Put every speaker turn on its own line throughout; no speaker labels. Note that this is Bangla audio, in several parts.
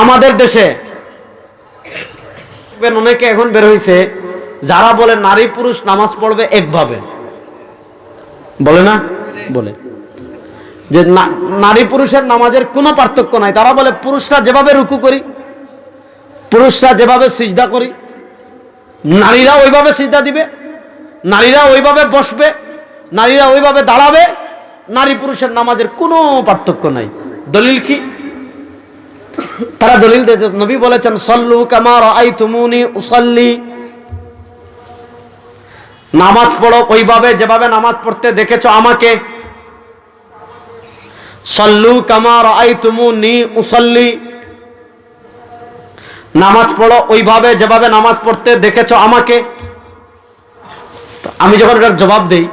আমাদের দেশে। অনেকে এখন বের হয়েছে যারা বলে নারী পুরুষ নামাজ পড়বে একভাবে। বলে না? বলে। যে নারী পুরুষের নামাজের কোনো পার্থক্য নাই। তারা বলে, পুরুষরা যেভাবে রুকু করি, পুরুষরা যেভাবে সিজদা করি, নারীরা ওইভাবে সিজদা দিবে, নারীরা ওইভাবে বসবে, নারীরা ওইভাবে দাঁড়াবে, নারী পুরুষের নামাজের কোনো পার্থক্য নাই। দলিল কি? তারা দলিল দিয়েছে নবী বলেছেন, সল্লু কামার আই তুমুনি উসল্লি। নামাজ পড়ো ওইভাবে, যেভাবে নামাজ পড়তে দেখেছ আমাকে। সল্লু কামার আই তুমুনি উসল্লি। নামাজ পড়ো ওইভাবে, যেভাবে নামাজ পড়তে দেখেছ আমাকে। আমি যখন এটার জবাব দেই,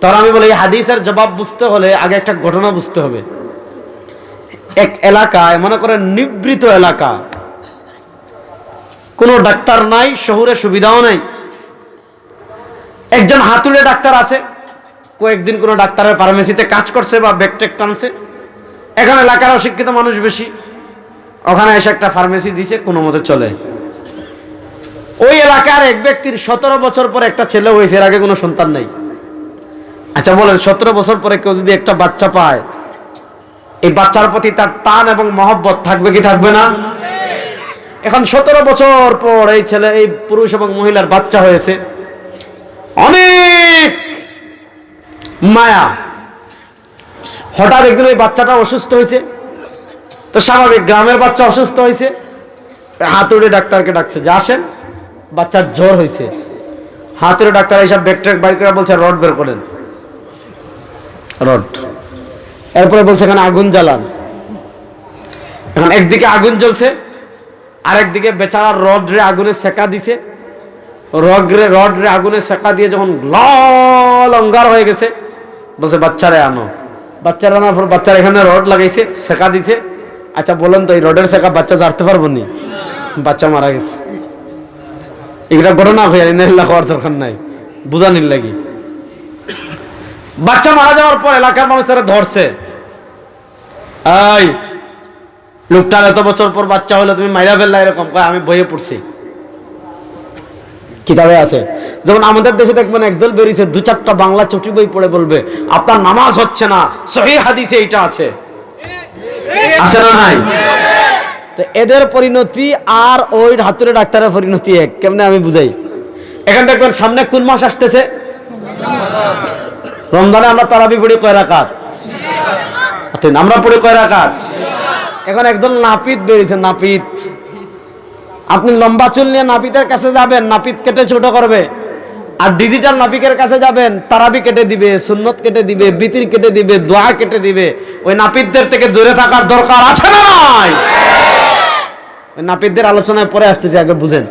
তখন আমি বলি হাদিসের জবাব বুঝতে হলে আগে একটা ঘটনা বুঝতে হবে। এক এলাকায়, মনে করেন নিবৃত এলাকা। কোনো ডাক্তার নাই, শহরে সুবিধাও নাই। একজন হাতুড়ে ডাক্তার আছে, কয়েকদিন কোনো ডাক্তারের ফার্মেসিতে কাজ করছে বা ব্যাকটেক টানছে। এখন এলাকার অশিক্ষিত মানুষ বেশি। ওখানে এসে একটা ফার্মেসি দিছে, কোনো মতে চলে। ওই এলাকার এক ব্যক্তির সতেরো বছর পরে একটা ছেলে হয়েছে, এর আগে কোনো সন্তান নাই। আচ্ছা বলেন, সতেরো বছর পরে কেউ যদি একটা বাচ্চা পায় এই বাচ্চার প্রতি তার টান এবং মহব্বত থাকবে কি থাকবে না? এখন সতেরো বছর পর এই ছেলে, এই পুরুষ এবং মহিলার বাচ্চা হয়েছে। অনেক মায়া। হঠাৎ একদিন ওই বাচ্চাটা অসুস্থ হয়েছে। তো স্বাভাবিক গ্রামের বাচ্চা অসুস্থ হয়েছে। হাতুড়ে ডাক্তারকে ডাকছে, যে আসেন। বাচ্চার জ্বর হয়েছে। হাতুড়ে ডাক্তার এইসব ব্যাকটেক বাইর করে বলছে, রড বের করেন রড। এরপরে বলছে এখানে আগুন জ্বালান। এখন একদিকে আগুন জ্বলছে, আরেকদিকে বেচারার রড রে আগুনে সেকা দিছে। রড রে রড রে আগুনে সেকা দিয়ে যখন লাল অঙ্গার হয়ে গেছে, বলছে, বাচ্চারে আনো। বাচ্চারা আনার পর বাচ্চারা এখানে রড লাগাইছে, সেকা দিছে। আচ্ছা বলেন তো, এই রডের সেকা বাচ্চা জারতে পারব নি? বাচ্চা মারা গেছে। এগুলা ঘটনা হয়ে ইনাল্লাহ হওয়ার দরকার নাই। বুঝানির লাগি। বাচ্চা মারা যাওয়ার পর এলাকার মানুষ তারা ধরছে। এই, লোকটার এত বছর পর বাচ্চা হলে, তুমি মাইরা ফেললা এরকম। কয়, আমি বইয়ে পড়ছি। কিতাবে আছে। যেমন আমাদের দেশে দেখবেন একদল বেরিয়েছে, দু চারটা বাংলা চটি বই পড়ে বলবে, আপনার নামাজ হচ্ছে না, সহি হাদিসে এটা আছে। আছে না নাই? তো এদের পরিণতি আর ওই হাতুরে ডাক্তারের পরিণতি এক। কেমনে আমি বুঝাই? এখান দেখবেন সামনে কোন মাস আসতেছে? রমজানে আমরা তারাবি পড়ি কয় আচ্ছা, আমরা পড়ি কয় রাকাত? এখন একদল নাপিত বেরিয়েছে নাপিত। আপনি লম্বা চুল নিয়ে নাপিতের কাছে যাবেন নাপিত কেটে ছোট করবে। আর ডিজিটাল নাপিকের কাছে যাবেন তারাবি কেটে দিবে সুন্নত কেটে দিবে বিতির কেটে দিবে দোয়া কেটে দিবে। ওই নাপিতদের থেকে দূরে থাকার দরকার আছে না নাই? ওই নাপিতদের আলোচনায় পরে আসতেছে আগে বুঝেন।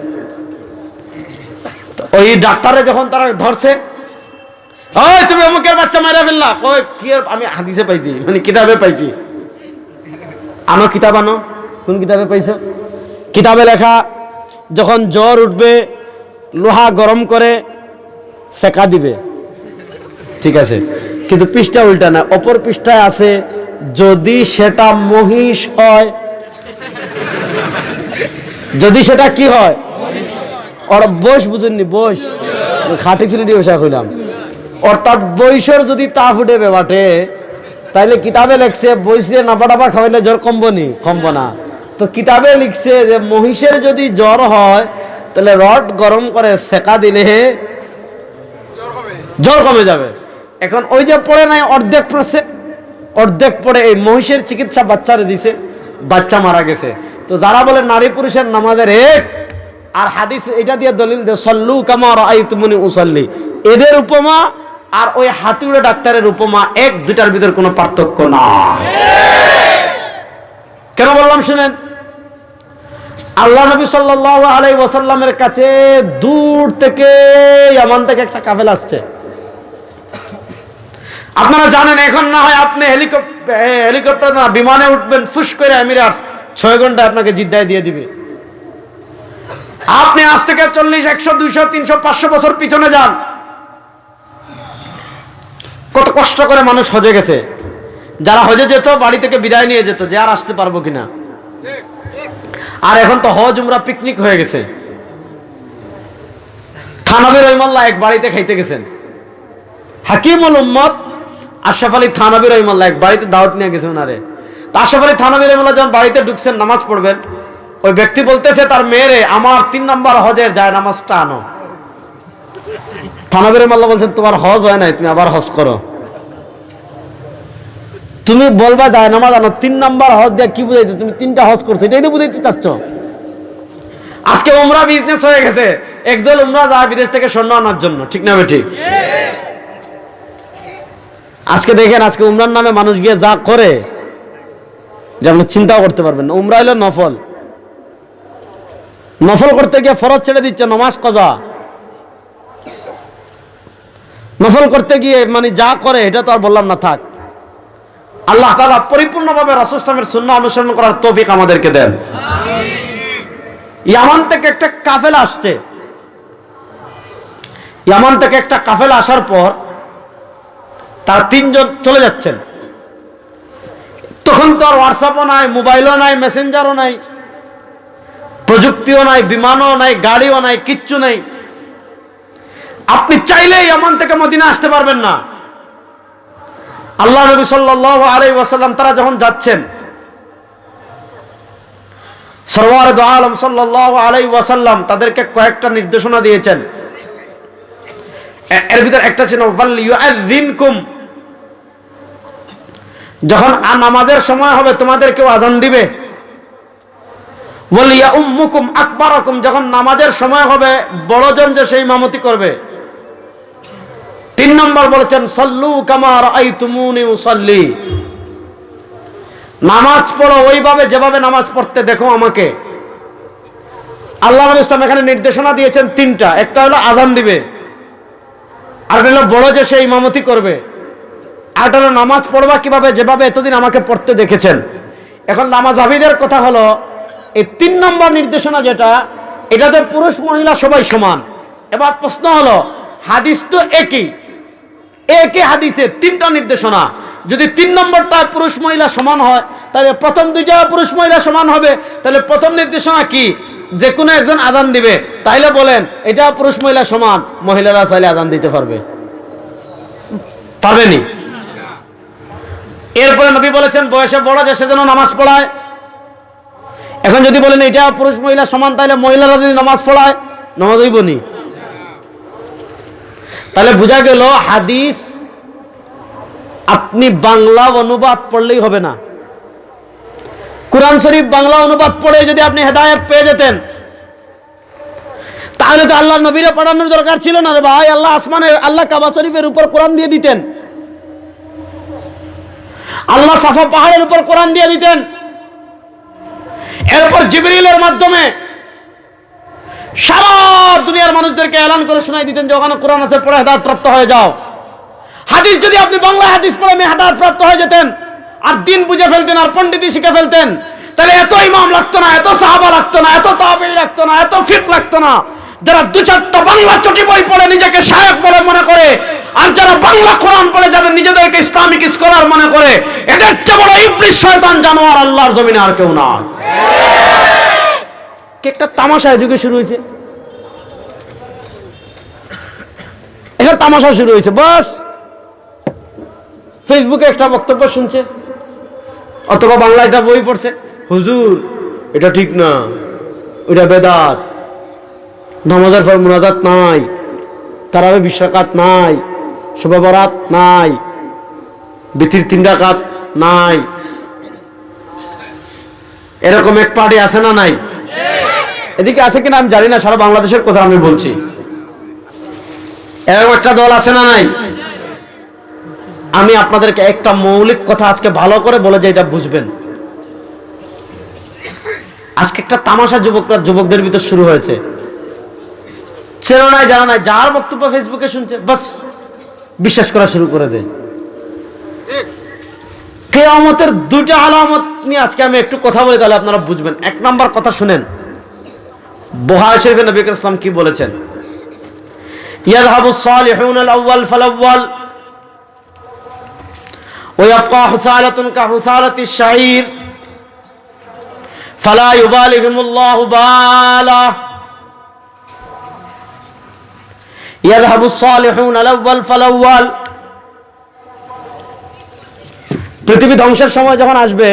ওই ডাক্তারে যখন তারা ধরছে ওই, তুমি অমুকের বাচ্চা মারা ফেললা। কই, কি আমি হাদিসে পাইছি মানে কিতাবে পাইছি। আনো কিতাব আনো। কোন কিতাবে পাইছো? কিতাবে লেখা, যখন জ্বর উঠবে, লোহা গরম করে সেকা দিবে। ঠিক আছে। কিন্তু পৃষ্ঠা উল্টা না, অপর পৃষ্ঠায় আছে, যদি সেটা মহিষ হয়। যদি সেটা কি হয়? ওর বয়স বুঝেননি বয়স খাটি ছিলেটি বসা কইলাম। অর্থাৎ বয়সের যদি তাপ উঠে বেবাটে তাইলে কিতাবে লেখছে বয়স দিয়ে নাপা টাপা খাওয়াইলে জ্বর কমবো নি? কমবো না। তো কিতাবে লিখছে যে মহিষের যদি জ্বর হয় তাহলে রড গরম করে সেকা দিলে জ্বর কমে যাবে। এখন ওই যে পড়ে নাই, অর্ধেক পড়ছে, অর্ধেক পড়ে এই মহিষের চিকিৎসা বাচ্চারে দিছে, বাচ্চা মারা গেছে। তো যারা বলে নারী পুরুষের নামাজের এক, আর হাদিস এটা দিয়ে দলিল দে সল্লু কামার আই তুমনি উসাল্লি। এদের উপমা আর ওই হাতুড়ে ডাক্তারের উপমা এক দুটার ভিতর কোনো পার্থক্য না। কেন বললাম শুনেন? আল্লাহ নবী সাল্লাহ কাছে দূর থেকে ইয়ামান থেকে একটা কাফেল আসছে। আপনারা জানেন, এখন না হয় আপনি হেলিকপ্টার হেলিকপ্টার না, বিমানে উঠবেন, ফুস করে এমিরাটস ছয় ঘণ্টা আপনাকে জিদ্দায় দিয়ে দিবে। আপনি আজ থেকে চল্লিশ, একশো, দুইশো, তিনশো, পাঁচশো বছর পিছনে যান। কত কষ্ট করে মানুষ হজে গেছে। যারা হজে যেত, বাড়ি থেকে বিদায় নিয়ে যেত, যে আর আসতে পারব কিনা। আর এখন তো হজ, উমরা পিকনিক হয়ে গেছে। থানবী রহিমাল্লাহ এক বাড়িতে খাইতে গেছেন। হাকিমুল উম্মত আশরাফ আলী থানবী রহিমাল্লাহ এক বাড়িতে দাওয়াত নিয়ে গেছেন আরে আশরাফ আলী থানবী রহিমাল্লাহ যখন বাড়িতে ঢুকছেন, নামাজ পড়বেন, ওই ব্যক্তি বলতেছে, তার মেয়েরে, আমার তিন নম্বর হজের যায় নামাজটা আনো। থানবী রহিমাল্লাহ বলছেন, তোমার হজ হয় নাই, তুমি আবার হজ করো। তুমি বলবা যায়, নামাজ আনো, তিন নাম্বার হজ দিয়ে কি বুঝাইতে তুমি তিনটা হজ করছ, এটাই তো বুঝাইতে চাচ্ছ। আজকে উমরা বিজনেস হয়ে গেছে, একদল উমরা যায় বিদেশ থেকে স্বর্ণ আনার জন্য, ঠিক না ঠিক আজকে দেখেন, আজকে উমরার নামে মানুষ গিয়ে যা করে যে আপনি চিন্তাও করতে পারবেন না। উমরা হলো নফল। নফল করতে গিয়ে ফরজ ছেড়ে দিচ্ছে, নমাজ কজা। নফল করতে গিয়ে মানে যা করে, এটা তো আর বললাম না, থাক। আল্লাহ তালা পরিপূর্ণভাবে রাসুসলামের শূন্য অনুসরণ করার তৌফিক আমাদেরকে দেন। ইয়ামান থেকে একটা কাফেলা আসছে। ইয়ামান থেকে একটা কাফেলা আসার পর তার তিনজন চলে যাচ্ছেন। তখন তো আর হোয়াটসঅ্যাপও নাই মোবাইলও নাই মেসেঞ্জারও নাই, প্রযুক্তিও নাই, বিমানও নাই, গাড়িও নাই, কিচ্ছু নাই। আপনি চাইলেই এমন থেকে মদিনা আসতে পারবেন না। আল্লাহ নবী ওয়াসাল্লাম তারা যখন যাচ্ছেন তাদেরকে কয়েকটা নির্দেশনা দিয়েছেন। এর একটা ছিল, "ওয়াল যখন নামাজের সময় হবে তোমাদের কেউ আজান দিবে। বলিয়া উম্মুকুম আকবরকুম যখন নামাজের সময় হবে, বড়জন যে সেই মামতি করবে। তিন নম্বর বলেছেন, সল্লু কামার আই তুমুনি উসল্লি। নামাজ পড়ো, ওইভাবে যেভাবে নামাজ পড়তে দেখো আমাকে। আল্লাহ আল ইসলাম এখানে নির্দেশনা দিয়েছেন তিনটা। একটা হলো আজান দিবে আর হলো বড় যে সে ইমামতি করবে। আর হলো নামাজ পড়বা কীভাবে, যেভাবে এতদিন আমাকে পড়তে দেখেছেন। এখন নামাজ আবিদের কথা হলো, এই তিন নম্বর নির্দেশনা যেটা, এটাতে পুরুষ মহিলা সবাই সমান। এবার প্রশ্ন হলো, হাদিস তো একই একই হাদিসে তিনটা নির্দেশনা। যদি তিন নম্বরটা পুরুষ মহিলা সমান হয়, তাহলে প্রথম দুই জায়গা পুরুষ মহিলা সমান হবে। তাহলে প্রথম নির্দেশনা কি? যে কোনো একজন আজান দিবে। তাইলে বলেন, এটা পুরুষ মহিলা সমান, মহিলারা চাইলে আজান দিতে পারবে। পারবেনি? এরপরে নবী বলেছেন, বয়সে বড় যে সেজন্য নামাজ পড়ায়। এখন যদি বলেন, এটা পুরুষ মহিলা সমান তাহলে মহিলারা যদি নামাজ পড়ায়, নামাজ হইবনি। তাহলে বোঝা গেল হাদিস আপনি বাংলা অনুবাদ পড়লেই হবে না। কোরআন শরীফ বাংলা অনুবাদ পড়ে যদি আপনি হেদায়ত পেয়ে যেতেন। তাহলে তো আল্লাহ নবীরে পড়ানোর দরকার ছিল না রে ভাই। আল্লাহ আসমানে, আল্লাহ কাবা শরীফের উপর কোরআন দিয়ে দিতেন। আল্লাহ সাফা পাহাড়ের উপর কোরআন দিয়ে দিতেন। এরপর জিবরিলের মাধ্যমে সারা মানুষদেরকে এলান করে শোনাই দিতেন যে ওখানে কোরআন আছে, পড়ে হেদায়ত প্রাপ্ত হয়ে যাও। হাদিস যদি আপনি বাংলা হাদিস পড়ে আমি হেদায়ত প্রাপ্ত হয়ে যেতেন, আর দিন বুঝে ফেলতেন, আর পণ্ডিতই শিখে ফেলতেন, তাহলে এত ইমাম লাগতো না, এত সাহাবা লাগতো না, এত তাবিল লাগতো না, এত ফিক লাগতো না, যারা দু চারটা বাংলা চটি বই পড়ে নিজেকে শায়ক বলে মনে করে, আর যারা বাংলা কোরআন পড়ে যাদের নিজেদেরকে ইসলামিক স্কলার মনে করে, এদের চেয়ে বড় ইবলিস শয়তান জানোয়ার আল্লাহর জমিনে আর কেউ না কি একটা তামাশা যুগে শুরু হয়েছে। একটা তামাশা শুরু হয়েছে বাস। ফেসবুকে একটা বক্তব্য শুনছে অথবা বাংলা এটা বই পড়ছে হুজুর এটা ঠিক না ওইটা বেদাত নামাজের পর মোনাজাত নাই তার তারাবে বিশ্বাকাত নাই শুভ বরাত নাই বিতির তিন ডাকাত নাই। এরকম এক পার্টি আছে না নাই? এদিকে আছে কিনা আমি জানি না সারা বাংলাদেশের কথা আমি বলছি। এরকম একটা দল আছে না নাই? আমি আপনাদেরকে একটা মৌলিক কথা আজকে ভালো করে বলে যে এটা বুঝবেন। আজকে একটা তামাশা যুবকরা যুবকদের ভিতর শুরু হয়েছে। চেনো নাই, জানা নাই, যার বক্তব্য ফেসবুকে শুনছে, বাস, বিশ্বাস করা শুরু করে দেয় কেয়ামতের দুইটা আলামত নিয়ে আজকে আমি একটু কথা বলি, তাহলে আপনারা বুঝবেন। এক নাম্বার কথা শুনেন। বোহার শরীফে নবী ইসলাম কি বলেছেন? ইয়াযহাবু সালিহুন আল-আউয়াল ফাল-আউয়াল ওয়া ইয়াবকা হুসালাতুন কা হুসালাতিশ শাইর ফালা ইউবালিহিমুল্লাহু বালা ইয়াযহাবু সালিহুন আল-আউয়াল পৃথিবী ধ্বংসের সময় যখন আসবে,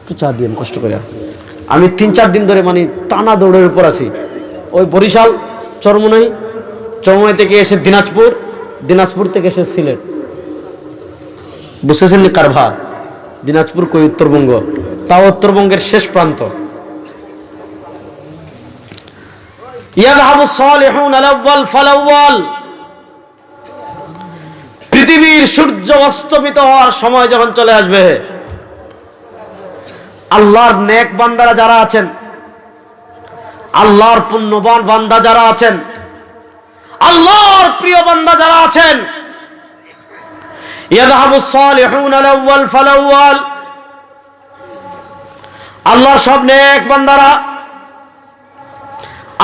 একটু চা দিন কষ্ট করে, আমি তিন চার দিন ধরে মানে টানা দৌড়ের উপর আছি। ওই বরিশাল চরমনাই চরমনাই থেকে এসে দিনাজপুর দিনাজপুর থেকে এসে সিলেট। বুঝতেছেন নি কারভার দিনাজপুর কই? উত্তরবঙ্গ। তাও উত্তরবঙ্গের শেষ প্রান্ত। পৃথিবীর সূর্য অস্তমিত হওয়ার সময় যখন চলে আসবে, আল্লাহর নেক বান্দারা যারা আছেন আল্লাহর পুণ্যবান বান্দা যারা আছেন, আল্লাহর প্রিয় বান্দা যারা আছেন আল্লাহর সব নেক বান্দারা,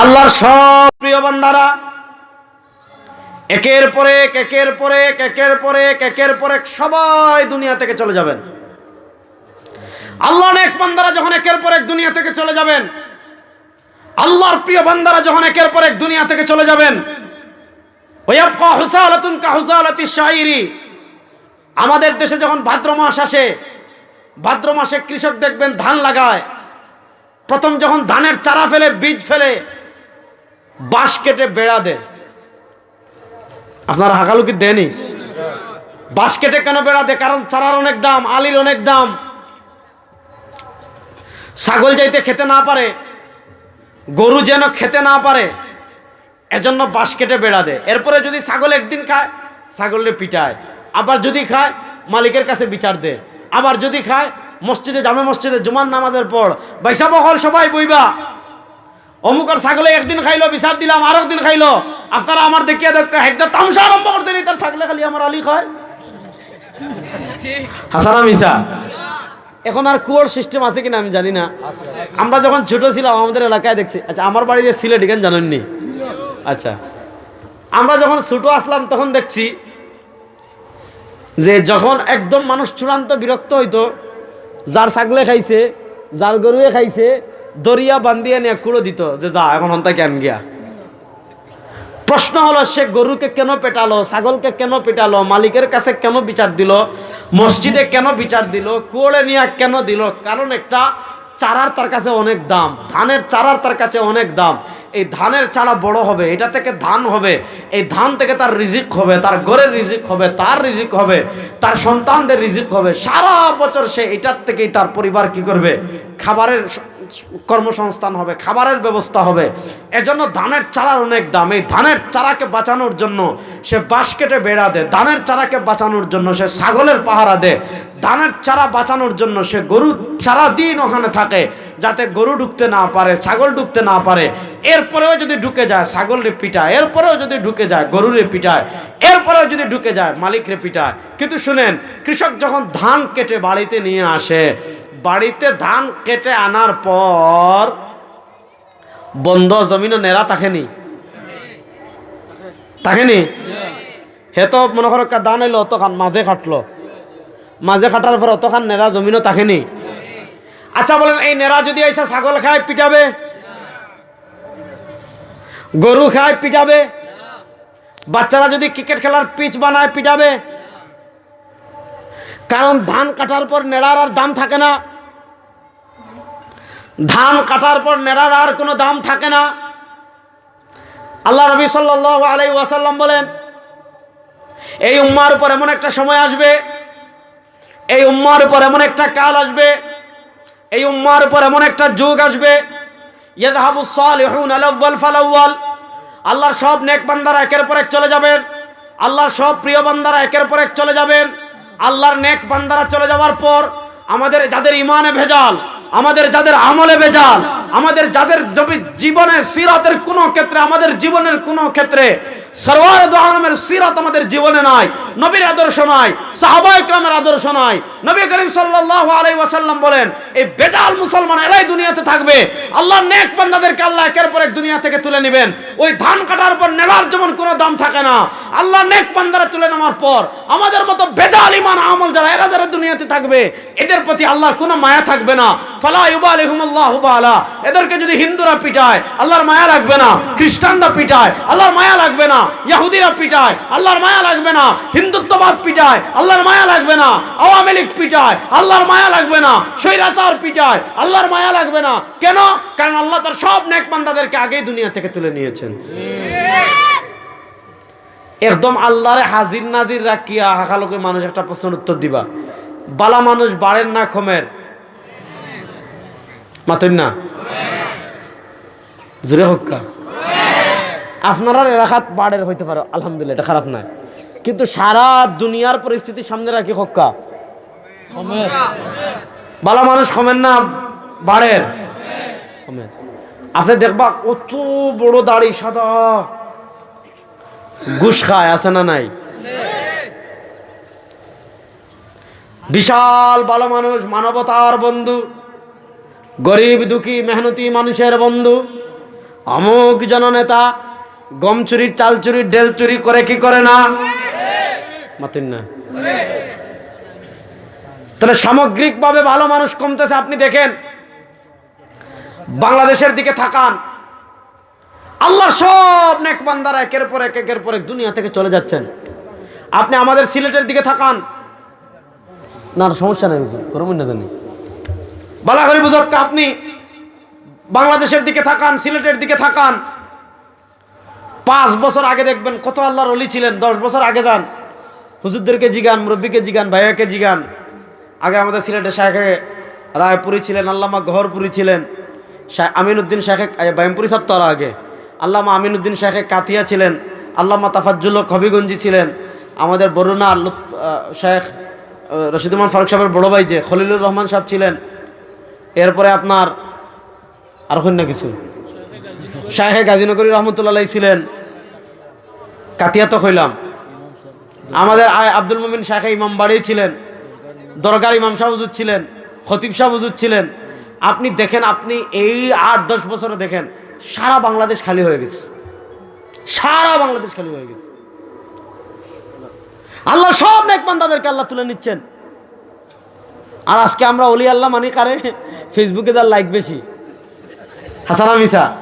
আল্লাহর সব প্রিয় বান্দারা, একের পরে এক, একের পরে এক, একের পরে এক, একের পরে সবাই দুনিয়া থেকে চলে যাবেন। আল্লাহ এক বান্দারা যখন একের পর এক দুনিয়া থেকে চলে যাবেন আল্লাহর প্রিয় বান্দারা যখন একের পর এক দুনিয়া থেকে চলে যাবেন আমাদের দেশে যখন ভাদ্র মাস আসে, ভাদ্র মাসে কৃষক দেখবেন ধান লাগায়, প্রথম যখন ধানের চারা ফেলে, বীজ ফেলে, বাঁশ কেটে বেড়া দেয়। আপনারা হাকালুকি দেয়নি? বাঁশ কেটে কেন বেড়া দেয়? কারণ চারার অনেক দাম, আলির অনেক দাম। ছাগল যাইতে খেতে না পারে। গরু যেন খেতে না পারে এজন্য বাঁশ কেটে বেড়া দেয়। এরপরে যদি ছাগল একদিন খায় ছাগলের পিটায়। আবার যদি খায় মালিকের কাছে বিচার দেয়। আবার যদি খায় মসজিদে জামে মসজিদে জুমান নামাজের পর বাইসা বহল সবাই বইবা। অমুকের ছাগলে একদিন খাইলো বিচার দিলাম আর একদিন খাইলো। আপনারা আমার দেখিয়ে দেখ একদম তামসা আরম্ভ করতেনি তার ছাগলে খালি আমার আলী খায়। হাসানা মিসা এখন আর কুয়োর সিস্টেম আছে কিনা আমি জানি না। আমরা যখন ছোট ছিলাম আমাদের এলাকায় দেখছি। আচ্ছা আমার বাড়ি যে সিলেট এখানে জানেননি? আচ্ছা। আমরা যখন ছোট আসলাম তখন দেখছি যে যখন একদম মানুষ চূড়ান্ত বিরক্ত হইতো যার ছাগলে খাইছে যার গরুয়ে খাইছে দরিয়া বান্ধিয়ে নিয়ে কুড়ো দিত যে যা এখন হন্তা কেন গিয়া? প্রশ্ন হলো, সে গরুকে কেন পেটালো, ছাগলকে কেন পেটালো, মালিকের কাছে কেন বিচার দিল, মসজিদে কেন বিচার দিল কুয়োড়ে নিয়ে কেন দিল? কারণ একটা চারার তার কাছে অনেক দাম, ধানের চারার তার কাছে অনেক দাম। এই ধানের চারা বড় হবে, এটা থেকে ধান হবে, এই ধান থেকে তার রিজিক হবে, তার গড়ের রিজিক হবে, তার রিজিক হবে, তার সন্তানদের রিজিক হবে। সারা বছর সে এটার থেকেই তার পরিবার কি করবে? খাবারের কর্মসংস্থান হবে, খাবারের ব্যবস্থা হবে। এজন্য ধানের চারার অনেক দাম। এই ধানের চারাকে বাঁচানোর জন্য সে বাঁশ কেটে বেড়া দেয়। ধানের চারাকে বাঁচানোর জন্য সে ছাগলের পাহারা দেয়। ধানের চারা বাঁচানোর জন্য সে গরু সারাদিন ওখানে থাকে যাতে গরু ঢুকতে না পারে, ছাগল ঢুকতে না পারে। এরপরেও যদি ঢুকে যায়, ছাগলরে পিটায়। এরপরেও যদি ঢুকে যায়, গরুরে পিটায়। এরপরেও যদি ঢুকে যায়, মালিকরে পিটায়। কিন্তু শুনেন, কৃষক যখন ধান কেটে বাড়িতে নিয়ে আসে বাড়িতে ধান কেটে আনার পর বন্ধ জমিনও নেড়া থাকেনি? থাকেনি? হে তো মনে করো ধান এলো, অতখান মাঝে কাটলো মাঝে কাটার পর অতখান নেড়া জমিনও থাকেনি। আচ্ছা বলেন, এই নেড়া যদি এসে ছাগল খায়, পিটাবে? গরু খায়, পিটাবে? বাচ্চারা যদি ক্রিকেট খেলার পিচ বানায়, পিটাবে? কারণ ধান কাটার পর নেড়ার আর দাম থাকে না। ধান কাটার পর নেড়ার আর কোনো দাম থাকে না। আল্লাহ নবী সাল্লাহ আলাই ওয়াসাল্লাম বলেন, এই উম্মার উপর এমন একটা সময় আসবে, এই উম্মার উপর এমন একটা কাল আসবে, এই উম্মার উপর এমন একটা যুগ আসবে আল্লাহর সব নেক বান্দারা একের পর এক চলে যাবেন, আল্লাহর সব প্রিয় বান্দারা একের পর এক চলে যাবেন, আল্লাহর নেক বান্দারা চলে যাওয়ার পর আমাদের যাদের ইমানে ভেজাল আমাদের যাদের আমলে বেজাল আমাদের যাদের জীবনে সিরাতের কোনো ক্ষেত্রে আমাদের জীবনের কোনো ক্ষেত্রে সরওয়ার দু আলমের সিরাত আমাদের জীবনে নাই, নবীর আদর্শ নাই, সাহাবা ইকরামের আদর্শ নাই। নবী করিম সাল্লাল্লাহু আলাইহি ওয়াসাল্লাম বলেন, এই বেজাল মুসলমান এরাই দুনিয়াতে থাকবে। আল্লাহ নেক বান্দাদেরকে আল্লাহ একের পর এক দুনিয়া থেকে তুলে নেবেন। ওই ধান কাটার পর নেলার যেমন কোনো দাম থাকে না। আল্লাহ নেক বান্দারা তুলে নেওয়ার পর আমাদের মতো বেজাল ইমান আমল যারা, এরা যারা দুনিয়াতে থাকবে, এদের প্রতি আল্লাহর কোনো মায়া থাকবে না। ফালা ইউবালিহুমুল্লাহু বালা। এদেরকে যদি হিন্দুরা পিটায়, আল্লাহর মায়া লাগবে না, খ্রিস্টানরা পিটায়, আল্লাহর মায়া লাগবে না। ইহুদিরা পিটায়, আল্লাহর মায়া লাগবে না, হিন্দুত্ববাদ পিটায়, আল্লাহর মায়া লাগবে না, আওয়ামী লীগ পিটায়, আল্লাহর মায়া লাগবে না, স্বৈরাচার পিটায়, আল্লাহর মায়া লাগবে না। কেন? কারণ আল্লাহ তার সব নেক বান্দাদেরকে আগেই দুনিয়া থেকে তুলে নিয়েছেন। একদম আল্লাহরে হাজির নাজির রাখিয়া হাকালোকে মানুষ একটা প্রশ্নের উত্তর দিবা। বালা মানুষ বাড়েন না খমের? মাতেন না? জুড়ে হক্কা আপনারা এলাকাত বাড়ের হইতে পারে, আলহামদুলিল্লাহ, এটা খারাপ নয়। কিন্তু সারা দুনিয়ার পরিস্থিতি সামনে রাখি হক্কা। ভালো মানুষ কমেন না, বাড়ের। আপনি দেখবা কত বড় দাড়ি সাদা। ঘুষ খায়, আছে না নাই? বিশাল ভালো মানুষ, মানবতার বন্ধু। গরিব দুঃখী, মেহনতি মানুষের বন্ধু। অমুক জননেতা গম চুরি, চাল চুরি, ডেল চুরি করে কি করে না? মাতিন না। তাহলে সামগ্রিকভাবে ভালো মানুষ কমতেছে, আপনি দেখেন। বাংলাদেশের দিকে থাকান। আল্লাহর সব নেক বান্দারা একের পর এক, একের পর এক দুনিয়া থেকে চলে যাচ্ছেন। আপনি আমাদের সিলেটের দিকে থাকান। না সমস্যা নেই করবেন না জানি বালাগরি বুজুর্গকে আপনি বাংলাদেশের দিকে থাকান, সিলেটের দিকে থাকান। পাঁচ বছর আগে দেখবেন কত আল্লাহর অলি ছিলেন দশ বছর আগে যান। হুজুরদেরকে জিগান মুরব্বীকে জিগান ভাইয়াকে জিগান। আগে আমাদের সিলেটের শাহে রায়পুরি ছিলেন আল্লামা গহরপুরি ছিলেন। শাহ- আমিনুদ্দিন শাহে বাইমপুরি সাহেব তো আগে। আল্লামা আমিনুদ্দিন শাহে কাতিয়া ছিলেন আল্লামা তাফাজ্জুল হক হবিগঞ্জি ছিলেন। আমাদের বরুণা আহ, শেখ রশিদুমান ফারুক সাহেবের বড় ভাই যে খলিলুর রহমান সাহেব ছিলেন। এরপরে আপনার আর না কিছু। শাহে গাজীনগরী রহমতুল্লাহ ছিলেন। কাতিয়া তো হইলাম। আমাদের আব্দুল মুমিন শাহে ইমাম বাড়ি ছিলেন। দরকার ইমাম শাহ হুজুর ছিলেন। খতিব শাহ হুজুর ছিলেন। আপনি দেখেন, আপনি এই আট, দশ বছরে দেখেন, সারা বাংলাদেশ খালি হয়ে গেছে। সারা বাংলাদেশ খালি হয়ে গেছে। আল্লাহ সব নেক বান্দাদেরকে আল্লাহ তুলে নিচ্ছেন। আর আজকে আমরা অলি আল্লাহ মানি কারে? ফেসবুকে তার লাইক বেশি। হাসানা মিসা